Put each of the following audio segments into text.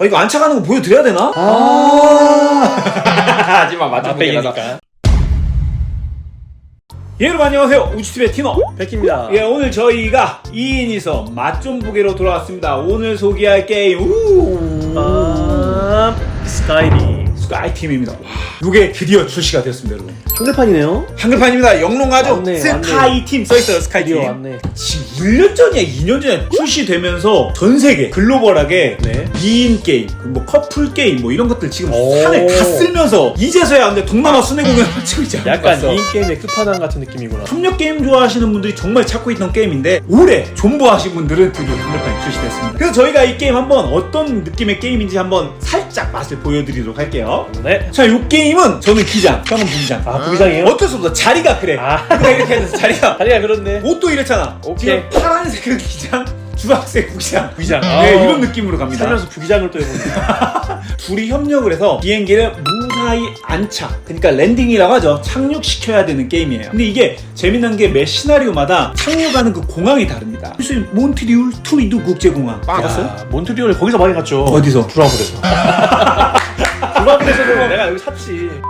아, 이거 안착하는 거 보여드려야 되나? 아. 하지만 맛배기니까. 예, 여러분 안녕하세요. 우주TV의 티너. 백입니다. 예, 오늘 저희가 2인이서 맛 좀 보기로 돌아왔습니다. 오늘 소개할 게임, 우 아, 스카이 리. 스카이팀입니다. 와, 이게 드디어 출시가 되었습니다, 여러분. 한글판이네요. 한글판입니다. 영롱하죠? 맞네, 스카이팀 써있어요, 스카이팀. 드디어 왔네. 지금 1년 전이야, 2년 전에 출시되면서 전 세계 글로벌하게 네. 2인 게임, 그뭐 커플 게임, 뭐 이런 것들 지금 오. 산을 다 쓸면서 이제서야 근데 동남아 순회 공연을 치고 있지 않을까. 약간 인게임의 끝판왕 같은 느낌이구나. 협력 게임 좋아하시는 분들이 정말 찾고 있던 게임인데 올해 존버하신 분들은 드디어 한글판이 출시됐습니다. 그래서 저희가 이 게임 한번 어떤 느낌의 게임인지 한번 살짝 맛을 보여드리도록 할게요. 네. 자, 이 게임은 저는 기장, 형은 부기장. 아, 부기장이에요? 어쩔 수 없어. 자리가 그래. 아. 그래 이렇게 해서 자리가 다리가 그렇네. 옷도 이렇잖아. 오케이. 지금 파란색은 기장, 주황색 부기장. 부기장. 네, 아. 이런 느낌으로 갑니다. 살면서 부기장을 또 해보네. 둘이 협력을 해서 비행기를 무사히 안착 그러니까 랜딩이라고 하죠 착륙시켜야 되는 게임이에요 근데 이게 재미난 게 매 시나리오마다 착륙하는 그 공항이 다릅니다 무슨 몬트리올 투리두 국제공항 가봤어요? 아, 몬트리올 거기서 많이 갔죠. 어디서? 브라보에서. 브라보에서도 내가 여기 샀지.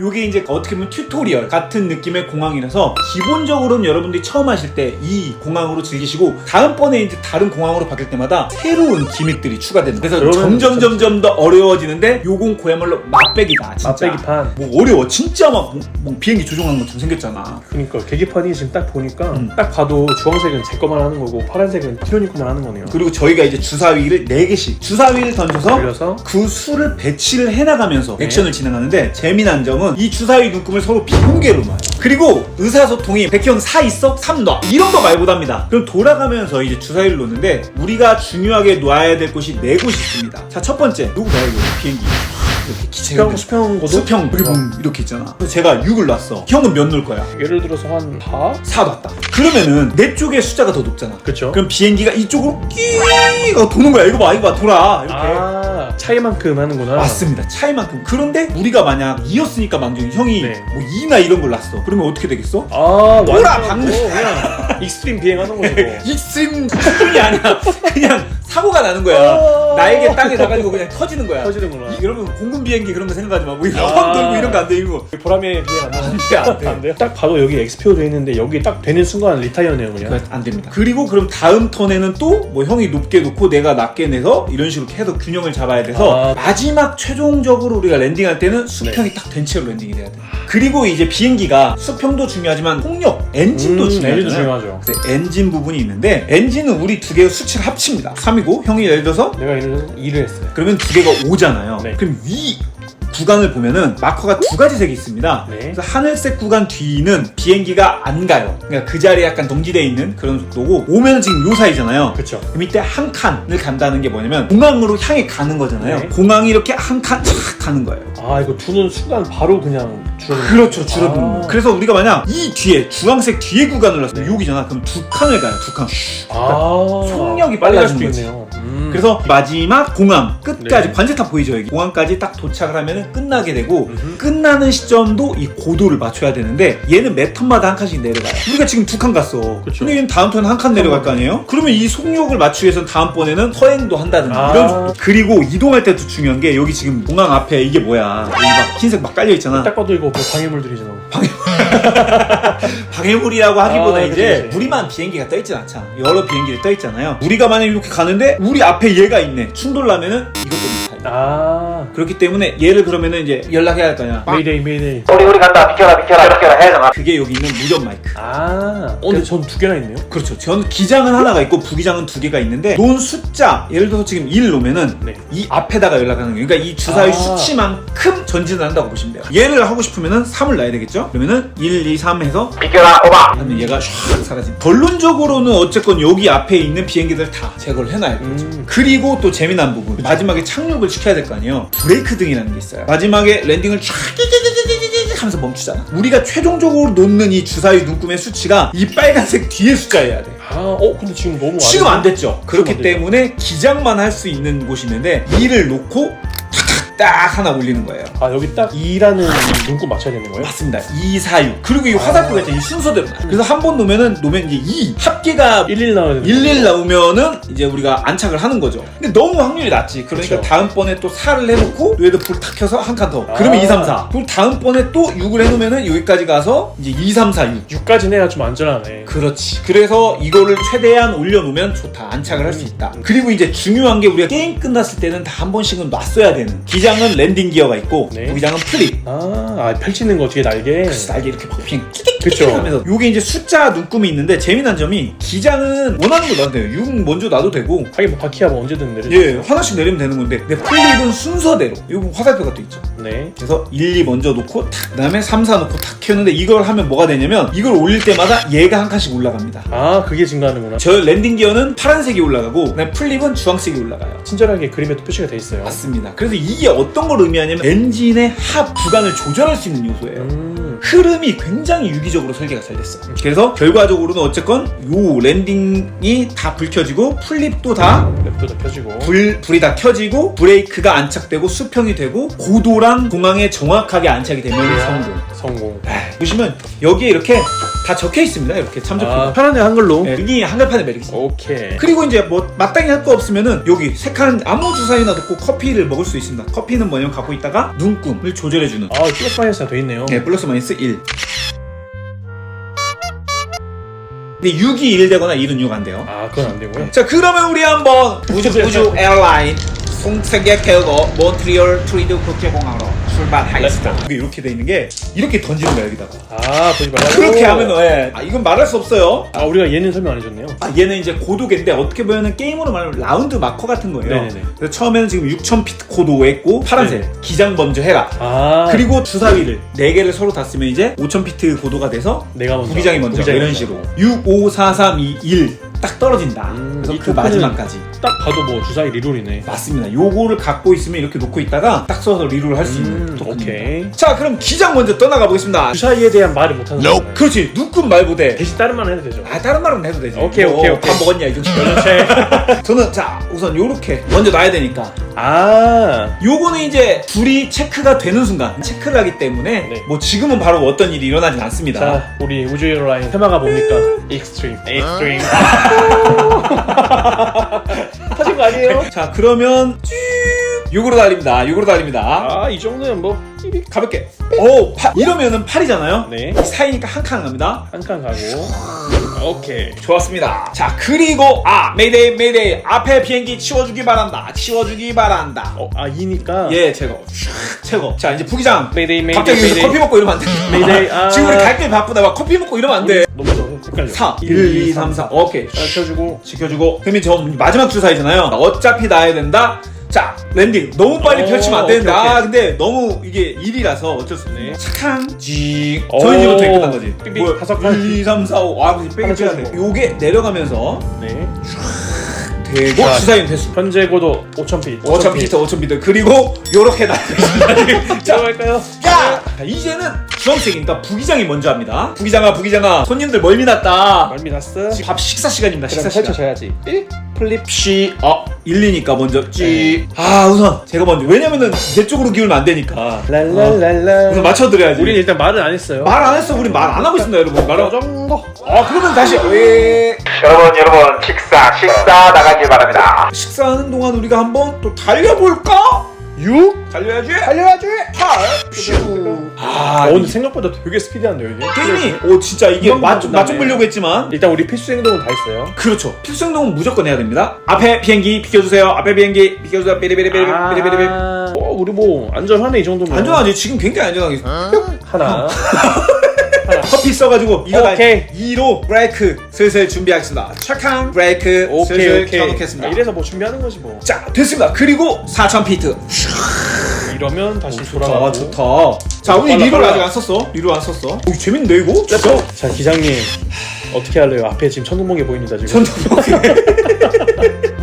요게 이제 어떻게 보면 튜토리얼 같은 느낌의 공항이라서 기본적으로는 여러분들이 처음 하실 때 이 공항으로 즐기시고 다음번에 이제 다른 공항으로 바뀔 때마다 새로운 기믹들이 추가되는 그래서 점점 점점 더 어려워지는데 요건 그야말로 맛배기다 진짜 맛배기판. 뭐 어려워 진짜 막 뭐, 뭐 비행기 조종하는 것처럼 생겼잖아 그러니까 계기판이 지금 딱 보니까 음. 딱 봐도 주황색은 제 거만 하는 거고 파란색은 티로님 거만 하는 거네요. 그리고 저희가 이제 주사위를 4개씩 주사위를 던져서 그려서 그 수를 배치를 해나가면서 네. 액션을 진행하는데 재미난 점은 이 주사위 눈금을 서로 비공개로 놔요. 그리고 의사소통이 백형 4 있어? 3 놔. 이런 거 말보답니다. 그럼 돌아가면서 이제 주사위를 놓는데 우리가 중요하게 놔야 될 곳이 4곳이 있습니다. 자, 첫 번째. 누구 봐요, 이거? 비행기. 이렇게 기체가 수평 수평 고도 수평 그리고 이렇게 있잖아. 그래서 제가 6을 놨어. 형은 몇 놓을 거야? 예를 들어서 한 4? 4 놨다. 그러면은 내 쪽에 숫자가 더 높잖아. 그쵸? 그럼 비행기가 이쪽으로 끼가 도는 거야. 이거 봐, 이거 봐, 돌아. 이렇게. 아 차이만큼 하는구나. 맞습니다. 차이만큼. 그런데 우리가 만약 2였으니까 망정이 형이 네. 뭐 2나 이런 걸 놨어. 그러면 어떻게 되겠어? 아 돌아, 완전 박는- 뭐 그냥 익스트림 비행하는 거죠. 익스트림 수준이 아니야. 그냥 사고가 나는 거야. 어. 날개 땅에 닿아가지고 그냥 터지는 거야. 터지는구나. 이- 여러분 공군 비행기 그런 거 생각하지 마. 뭐 이거 아. 확 돌고 이런 거 안 돼. 이거. 보람에 비행 안 나는 안 돼, 안 돼. 안 돼요? 딱 봐도 여기 XPO 돼 있는데 여기 딱 되는 순간 리타이어네요 그냥. 그거 안 됩니다. 그리고 그럼 다음 턴에는 또 뭐 형이 높게 놓고 내가 낮게 내서 이런 식으로 계속 균형을 잡아야 돼서 아. 마지막 최종적으로 우리가 랜딩할 때는 수평이 딱 된 채로 랜딩이 돼야 돼. 그리고 이제 비행기가 수평도 중요하지만 폭력, 엔진도 음, 중요하잖아요. 엔진도 중요하죠. 엔진 부분이 있는데 엔진은 우리 두 개의 수치를 합칩니다. 3이고 형이 예를 들어서 내가 들어서 일을 했어요. 그러면 두 개가 5잖아요. 네. 그럼 위 구간을 보면은 마커가 두 가지 색이 있습니다. 네. 그래서 하늘색 구간 뒤는 비행기가 안 가요. 그러니까 그 자리에 약간 동지되어 있는 그런 속도고 오면 지금 요 사이잖아요. 그쵸. 그럼 이때 한 칸을 간다는 게 뭐냐면 공항으로 향해 가는 거잖아요. 네. 공항이 이렇게 한칸착 가는 거예요. 아 이거 두는 순간 바로 그냥 줄어드는. 그렇죠, 줄어드는 아. 거. 그래서 우리가 만약 이 뒤에 주황색 뒤에 구간을 놨어요. 여기잖아. 그럼 두 칸을 가요. 두 칸. 아 속력이 빨리 갈 빨라지는 수도 거지. 있네요. 음. 그래서 마지막 공항 끝까지 네. 관제탑 보이죠 여기 공항까지 딱 도착을 하면 끝나게 되고 음흠. 끝나는 시점도 이 고도를 맞춰야 되는데 얘는 매 턴마다 한 칸씩 내려가요 우리가 지금 두 칸 갔어 그쵸. 근데 얘는 다음 턴 한 칸 내려갈 거 아니에요? 그러면 이 속력을 맞추기 위해서는 다음번에는 서행도 한다든지 아. 이런 정도. 그리고 이동할 때도 중요한 게 여기 지금 공항 앞에 이게 뭐야 여기 막 흰색 막 깔려 있잖아 딱 봐도 이거 뭐 방해물들이잖아. 방해물이라고 하기보다 아, 이제 그치. 우리만 비행기가 떠 있진 않잖아. 여러 비행기를 떠 있잖아요. 우리가 만약 이렇게 가는데 우리 앞에 얘가 있네. 충돌 나면은 이것도 미사일. 아 그렇기 때문에 얘를 그러면은 이제 연락해야 할 거냐. 메이데이 메이데이. 우리 우리 간다 비켜라 비켜라 비켜라 해야잖아 그게 여기 있는 무전 마이크. 아. 어 근데 전 두 개나 있네요. 그렇죠. 전 기장은 하나가 있고 부기장은 두 개가 있는데 놓은 숫자 예를 들어서 지금 1 놓으면은 네. 이 앞에다가 연락하는 거예요. 그러니까 이 주사위 아. 수치만큼 전진을 한다고 보시면 돼요. 얘를 하고 싶으면은 3을 놔야 되겠죠? 그러면은 1, 2, 3 해서 비켜라 오바 하면 얘가 샥 사라진. 결론적으로는 어쨌건 여기 앞에 있는 비행기들 다 제거를 해놔야 돼요. 음. 그리고 또 재미난 부분. 마지막에 착륙을 시켜야 될 거 아니에요? 브레이크 등이라는 게 있어요. 마지막에 랜딩을 쫙 끼끼끼끼끼끼 하면서 멈추잖아. 우리가 최종적으로 놓는 이 주사위 눈금의 수치가 이 빨간색 뒤에 숫자여야 돼. 아, 어 근데 지금 너무 지금 안 됐죠? 그렇기. 때문에 기장만 할 수 있는 곳이 있는데 이를 놓고 딱 하나 올리는 거예요. 아 여기 딱 2라는 눈곱 맞춰야 되는 거예요? 맞습니다. 2, 4, 6. 그리고 이 화살표가 있잖아요. 이 순서대로. 나와요. 그래서 한 번 놓으면은 놓으면 이제 2 합계가 11 나와야 되는 11 나오면은 이제 우리가 안착을 하는 거죠. 근데 너무 확률이 낮지. 그러니까 그쵸. 다음번에 또 4를 해놓고 얘도 불탁 켜서 한 칸 더. 그러면 아. 2, 3, 4. 그리고 다음번에 또 6을 해놓으면은 여기까지 가서 이제 2, 3, 4, 6. 6까지 내야 좀 안전하네. 그렇지. 그래서 이거를 최대한 올려놓으면 좋다. 안착을 할 수 있다. 그리고 이제 중요한 게 우리가 게임 끝났을 때는 다 한 번씩은 놨어야 되는. 기 장은 랜딩 기어가 있고, 네. 부기장은 플립. 아, 아, 펼치는 거 뒤에 날개. 날개 이렇게 핑 그쵸. 하면서 요게 이제 숫자 눈금이 있는데 재미난 점이 기장은 원하는 거 놔도 돼요. 6 먼저 놔도 되고 하긴 뭐 바퀴야 뭐 언제든 내려. 예 하나씩 내리면 되는 건데 근데 플립은 순서대로 요거 화살표가 또 있죠. 네. 그래서 1, 2 먼저 놓고 탁 그다음에 3, 4 놓고 탁 켜는데 이걸 하면 뭐가 되냐면 이걸 올릴 때마다 얘가 한 칸씩 올라갑니다. 아, 그게 증가하는구나. 저 랜딩 기어는 파란색이 올라가고 그다음에 플립은 주황색이 올라가요. 친절하게 그림에 또 표시가 돼 있어요. 맞습니다. 그래서 이게 어떤 걸 의미하냐면 엔진의 합 구간을 조절할 수 있는 요소예요. 음. 흐름이 굉장히 유기적으로 설계가 잘 됐어. 그래서 결과적으로는 어쨌건 요 랜딩이 다 불 켜지고 플립도 다 랩도 다 펴지고. 불, 불이 다 켜지고 브레이크가 안착되고 수평이 되고 고도랑 공항에 정확하게 안착이 되면 성공. 성공. 아, 보시면 여기에 이렇게 다 적혀 있습니다. 이렇게 참조표. 아, 편하네 한글로. 네, 이게 한글판의 매력이지. 오케이. 그리고 이제 뭐 마땅히 할 거 없으면은 여기 세칸 아무 주사위나 놓고 커피를 먹을 수 있습니다. 커피는 뭐냐면 갖고 있다가 눈금을 조절해주는 아, 플러스 마이너스가 돼 있네요. 네, 플러스 마이너스 1. 근데 6이 1 되거나 1은 6 안 돼요. 아, 그건 안 되고요. 자, 그러면 우리 한번 우주, 우주 에어라인 송세계 태우고 몬트리올 트리드 국제공항으로 출발하겠습니다. 이게 이렇게 돼 있는 게 이렇게 던지는 거야, 여기다가. 아, 보지 말라고. 그렇게 하면, 예. 아, 이건 말할 수 없어요. 아, 우리가 얘는 설명 안 해줬네요. 아, 얘는 이제 고도계인데 어떻게 보면은 게임으로 말하면 라운드 마커 같은 거예요. 네네네. 그래서 처음에는 지금 6000피트 고도 했고 파란색 네. 기장 먼저 해라. 아, 그리고 주사위를 4개를 서로 다 쓰면 이제 5000피트 고도가 돼서 내가 먼저. 부기장이 먼저 부기장이 이런 먼저. 식으로 6, 5, 4, 3, 2, 1 딱 떨어진다. 음, 그래서 이그 마지막까지 딱 봐도 뭐 주사위 리롤이네. 맞습니다. 요거를 갖고 있으면 이렇게 놓고 있다가 딱 써서 리롤 할수 있는 오케이. 자 그럼 기장 먼저 떠나가 보겠습니다. 주사위에 대한 말을 못하는 n 거잖아요. 그렇지 누군 말보대. 대신 다른 말 해도 되죠. 아 다른 말은 해도 되지. 오케이, 오케이, 뭐, 오케이. 밥 먹었냐 이거. 연체. 저는 자 우선 요렇게 먼저 놔야 되니까 아 요거는 이제 둘이 체크가 되는 순간 체크를 하기 때문에 네. 뭐 지금은 바로 어떤 일이 일어나진 않습니다. 자, 우리 우주의 라인 테마가 뭡니까? 익스트림. 익스트림. 하신 거 아니에요? 자 그러면 쭈 6으로 달립니다. 6으로 달립니다. 아, 이 정도면 뭐 가볍게 오, 팔 이러면은 8이잖아요. 네. 4이니까 한 칸 갑니다. 한 칸 가고 오케이 좋았습니다. 자, 그리고 아, 메이데이 메이데이 앞에 비행기 치워주기 바란다. 치워주기 바란다. 어, 아 이니까 예, 제거. 슉, 제거. 자, 이제 부기장. 메이데이 메이데이 갑자기 여기서 메이데이 커피 먹고 이러면 안 돼. 메이데이, 아. 지금 우리 갈 길 바쁘다. 막 커피 먹고 이러면 안 돼. 너무 너무 헷갈려 4, 1, 2, 3, 4. 오케이. 아, 자, 쳐주고 지켜주고. 그러면 저 마지막 주사위잖아요 어차피 나야 된다. 자, 랜딩. 너무 빨리 오, 펼치면 안. 오케이, 오케이. 아, 근데 너무 이게 일이라서 어쩔 수 없네. 네. 착한 지. 오. 저희 집은 되게 끝난 거지. 삑삑 뭐야, 다섯 칸. 1, 2, 3, 4, 5. 아, 빼기 하나 빼야 돼. 찍어주고. 요게 내려가면서 네. 되고 자, 주사위는 회수. 현재 고도 5000피. 5,000 피트, 5,000 피트. 그리고 요렇게 나. 자, 갈까요? 야! 자, 이제는 주황색이니까 부기장이 먼저 합니다. 부기장아, 부기장아. 손님들 멀미 났다. 말미 났어. 지금 밥 식사 시간입니다. 식사 그럼 시간. 펼쳐줘야지. 1. 플립 시. 어, 1리니까 먼저 찌. 아, 우선 제가 먼저. 왜냐면은 내 쪽으로 기울면 안 되니까. 랄랄랄라. 우선 맞춰드려야지. 우린 일단 말은 안 했어요. 말 안 했어. 우리 말 안 하고 있습니다, 여러분. 말저 안. 정도. 아, 그러면 다시 왜 여러분 여러분 식사 식사 나가길 바랍니다. 식사하는 동안 우리가 한번 또 달려볼까? 6. 달려야지. 달려야지. 8. 슈. 아, 어, 근데 생각보다 되게 스피디한데요, 이게? 게임이 오 진짜 이게 금방 맛좀 끝나네. 맛좀 보려고 했지만 일단 우리 필수 행동은 다 했어요. 그렇죠. 필수 행동은 무조건 해야 됩니다. 앞에 비행기 비켜주세요. 앞에 비행기 비켜주세요. 삐리삐리삐리 삐리삐리삐리. 아, 어, 우리 뭐 안전하네 이 정도면. 안전하지. 지금 굉장히 안전하게. 하나. 커피 써가지고 이거 다 오케이. 2로 브레이크 슬슬 준비하겠습니다. 착한 브레이크 슬슬. 켜놓겠습니다. 아, 이래서 뭐 준비하는 거지 뭐. 자 됐습니다. 그리고 4,000 피트. 이러면 다시 좋다 돌아가고. 좋다. 자 우리 빨라, 리롤 빨라. 아직 안 썼어. 리롤 안 썼어. 오 재밌는데 이거? 진짜? 자 기장님 어떻게 할래요? 앞에 지금 천둥번개 보입니다 지금. 전투복에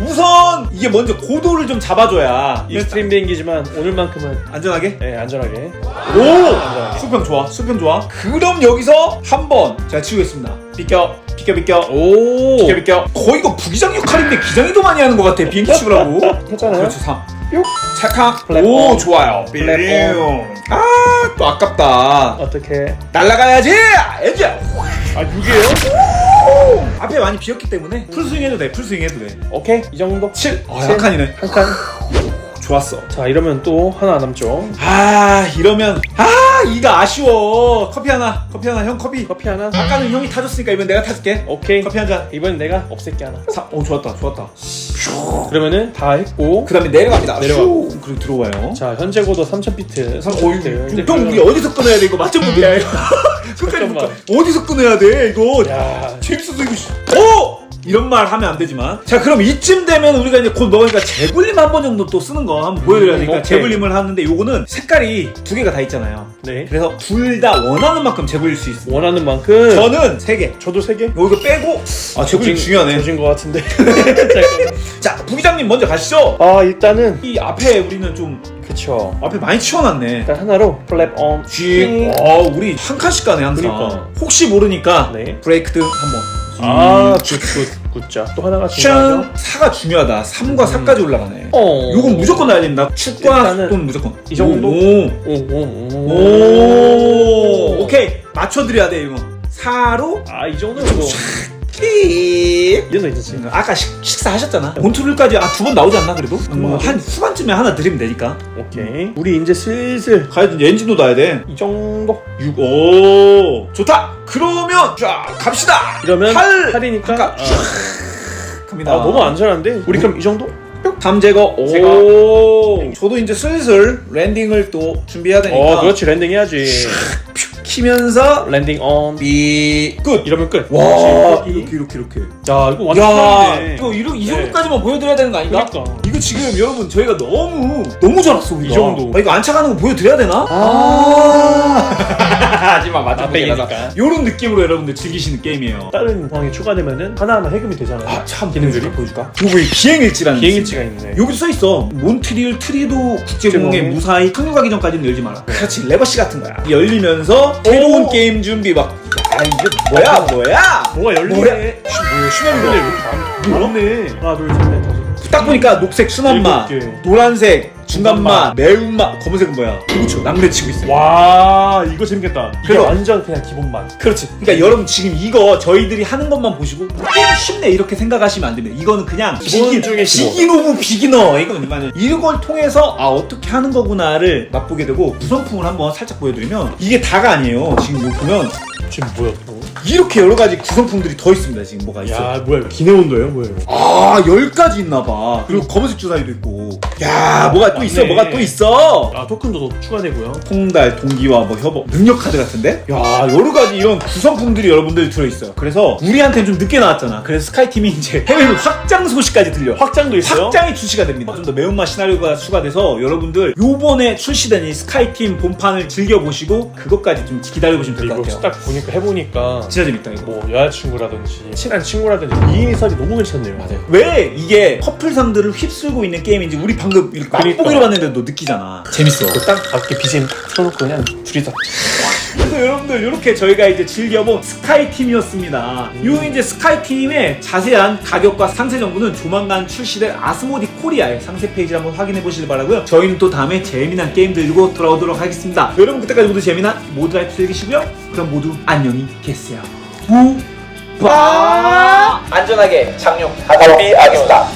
우선 이게 먼저 고도를 좀 잡아줘야 익스트림 비행기지만 오늘만큼은 안전하게. 네, 안전하게. 오! 수평 좋아, 수평 좋아. 그럼 여기서 한번 제가 치우겠습니다. 비껴, 비껴, 비껴. 오. 비껴, 비껴. 거의 이거 부기장 역할인데 기장이 더 많이 하는 것 같아. 비행기 치우라고. 했잖아요. 그렇죠, 3. 뿅. 찰칵. 플랫폼. 오 좋아요. 플랫폼. 아또 아깝다. 어떻게? 날라가야지. 엔지. 아 6이에요? 앞에 많이 비었기 때문에 풀스윙 해도 돼. 풀스윙 해도 돼. 오케이 이 정도. 7. 아, 칠. 한 칸이네. 한 칸. 좋았어. 자 이러면 또 하나 남죠. 아 이러면 아 이거 아쉬워. 커피 하나. 커피 하나. 형 커피. 커피 하나. 아까는 형이 타줬으니까 이번 내가 타줄게. 오케이. 커피 한 잔. 이번엔 내가 없앨게 하나. 사, 오 좋았다 좋았다. 그러면은 다 했고. 그 다음에 내려갑니다. 내려가고. 슈. 그리고 들어와요. 자 현재 고도 3000비트. 상, 어, 이거, 형 우리 어디서 끊어야 돼 이거 맞점 문제야 이거. 끝까지 못 잠깐만. 가. 어디서 끊어야 돼 이거. 야. 재밌어서 이거. 씨. 오! 이런 말 하면 안 되지만 자 그럼 이쯤 되면 우리가 이제 곧 먹으니까 제굴림 한 번 정도 또 쓰는 거 한번 보여드려야 되니까 음, 오케이. 제굴림을 하는데 요거는 색깔이 두 개가 다 있잖아요 네. 그래서 둘 다 원하는 만큼 제굴릴 수 있어요 원하는 만큼. 저는 세개 저도 세 개. 이거 빼고 아 제굴림 중요하네 젖은 것 같은데. 잠깐만. 자 부기장님 먼저 가시죠 아 일단은 이 앞에 우리는 좀 그쵸. 앞에 많이 치워놨네 일단 하나로 플랩 온. 쥐. 어, 우리 한 칸씩 가네 항상. 그러니까. 혹시 모르니까 네. 브레이크 등 한번. 아 굿굿 굿자. 또 하나가 중요하죠. 짠. 4가 중요하다. 3과 4까지 올라가네. 어. 요건 무조건 나야 됩니다. 7과 일단은 또는 무조건. 이 정도? 오. 오오 오. 오. 오케이. 맞춰드려야 돼 이거. 4로 아 이 정도면 뭐. 삐. 이 정도 있었지. 아까 식, 식사하셨잖아. 본투를까지 아 두 번 나오지 않나 그래도? 뭐, 하죠. 한 후반쯤에 하나 드리면 되니까. 오케이. 우리 이제 슬슬 가야지 이제 엔진도 놔야 돼. 이 정도. 6. 오. 좋다. 그러면 자 갑시다. 이러면 팔. 8 이니까. 아까 아, 갑니다. 아, 너무 안전한데? 우리 그럼 이 정도? 담 제거. 제거. 오. 저도 이제 슬슬 랜딩을 또 준비해야 되니까. 어 그렇지 랜딩 해야지. 키면서 랜딩 온. 삐 끝. 이러면 끝. 와. 이렇게 이렇게 이렇게. 야 이거 완전 야. 이거 이러, 이 네. 정도까지만 보여드려야 되는 거 아닌가? 그러니까. 이거 지금 여러분 저희가 너무 너무 잘했어 우리가. 이 정도. 아, 이거 안착하는 거 보여드려야 되나? 아. 하지만 맞아 빼기니까. 이런 느낌으로 여러분들 즐기시는 게임이에요. 다른 상황이 추가되면은 하나하나 해금이 되잖아요. 아 참 기능들이? 보여줄까? 이 비행일지라는 비행일지가 있네. 여기 써 있어. 몬트리올 트리도 국제공항에 무사히 가기 전까지는 열지 마라. 그렇지 레거시 같은 거야. 열리면서 새로운 게임 준비 막. 아 이게 뭐야 뭐야? 뭐가 열리네. 뭐야? 뭐야 쉬면 근데 거. 이렇게 안 맞네. 하나 둘셋 넷 다섯. 딱 보니까 녹색 순한 맛, 일곱 개. 노란색 중간 맛, 중간 매운맛, 검은색은 뭐야? 그렇죠. 남래 치고 있어. 와 이거 재밌겠다. 이게 그래서- 완전 그냥 기본 맛. 그렇지. 그러니까 여러분 지금 이거 저희들이 하는 것만 보시고 게임 쉽네 이렇게 생각하시면 안 됩니다. 이거는 그냥 기본 비기, 중에 기본. 비긴 오브 비기너 이건 만약 이걸 통해서 아 어떻게 하는 거구나를 맛보게 되고 구성품을 한번 살짝 보여드리면 이게 다가 아니에요. 지금 여기 보면 지금 뭐야? 또? 이렇게 여러 가지 구성품들이 더 있습니다. 지금 뭐가 있어. 야 뭐야? 기내 온도예요 뭐예요? 아, 열 가지 있나 봐. 그리고 검은색 주사위도 있고. 야, 뭐가 또 있어. 맞네. 뭐가 또 있어. 아 토큰도 더 추가되고요. 통달, 동기화, 뭐 협업, 능력 카드 같은데? 야, 여러 가지 이런 구성품들이 여러분들 들어있어요. 그래서 우리한테는 좀 늦게 나왔잖아. 그래서 스카이 팀이 이제 해외로 확장 소식까지 들려. 확장도 있어요. 확장이 출시가 됩니다. 좀 더 매운맛 시나리오가 추가돼서 여러분들 요번에 출시된 이 스카이팀 본판을 즐겨보시고 그것까지 좀 기다려보시면 될 것 이거 같아요. 딱 보니까 해보니까 진짜 재밌다, 이거. 뭐 여자친구라든지 친한 친구라든지 2인설이 너무 괜찮네요. 맞아요. 왜 이게 커플상들을 휩쓸고 있는 게임인지 우리 방금 이렇게 그러니까. 맛보기로 봤는데도 느끼잖아. 재밌어. 딱 밖에 BGM 딱 틀어놓고 그냥 둘이서 그래서 여러분들 이렇게 저희가 이제 즐겨본 스카이 팀이었습니다. 요 이제 스카이 팀의 자세한 가격과 상세 정보는 조만간 출시될 아스모디 코리아의 상세 페이지를 한번 확인해 보시길 바라고요. 저희는 또 다음에 재미난 게임 들고 돌아오도록 하겠습니다. 여러분 그때까지 모두 재미난 모드 라이프 즐기시고요. 그럼 모두 안녕히 계세요. 부 바. 안전하게 착륙. 하사비 아닙니다.